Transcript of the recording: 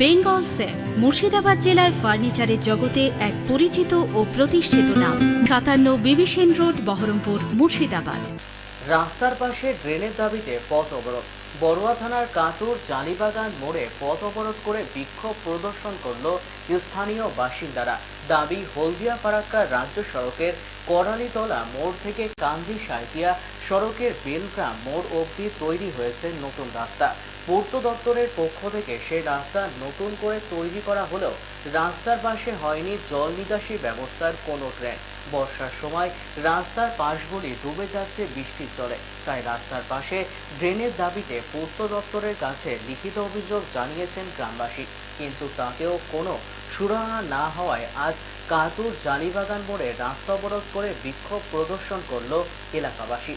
Bengal safe, Murshidabad জেলায় ফার্নিচারের জগতে এক পরিচিত ও প্রতিষ্ঠিত নাম। সাতান্ন বিবিসেন রোড, বহরমপুর, মুর্শিদাবাদ। রাস্তার পাশে ড্রেনের দাবিতে পথ অবরোধ। বড়ুয়া থানার কাঁটুর জালিবাগান মোড়ে পথ অবরোধ করে বিক্ষোভ প্রদর্শন করল স্থানীয় বাসিন্দারা। দাবি হলদিয়া ফারাক্কা রাজ্য সড়কের করালিতলা মোড় থেকে কান্দি সাঁইতিয়া সড়কের বেলগ্রাম মোড় অবধি তৈরি হয়েছে নতুন রাস্তা। পূর্ত দপ্তরের পক্ষ থেকে সেই রাস্তা নতুন করে তৈরি করা হলেও রাস্তার পাশে হয়নি জল নিকাশি ব্যবস্থার কোনো ট্রেন। বর্ষার সময় রাস্তার পাশগুলি ডুবে যাচ্ছে বৃষ্টির জলে। তাই রাস্তার পাশে ড্রেনের দাবিতে পূর্ত দপ্তরের কাছে লিখিত অভিযোগ জানিয়েছেন গ্রামবাসী। কিন্তু তাতেও কোনো সুরাহা না হওয়ায় আজ কাতুর জালিবাগান মোড়ে রাস্তা অবরোধ করে বিক্ষোভ প্রদর্শন করল এলাকাবাসী।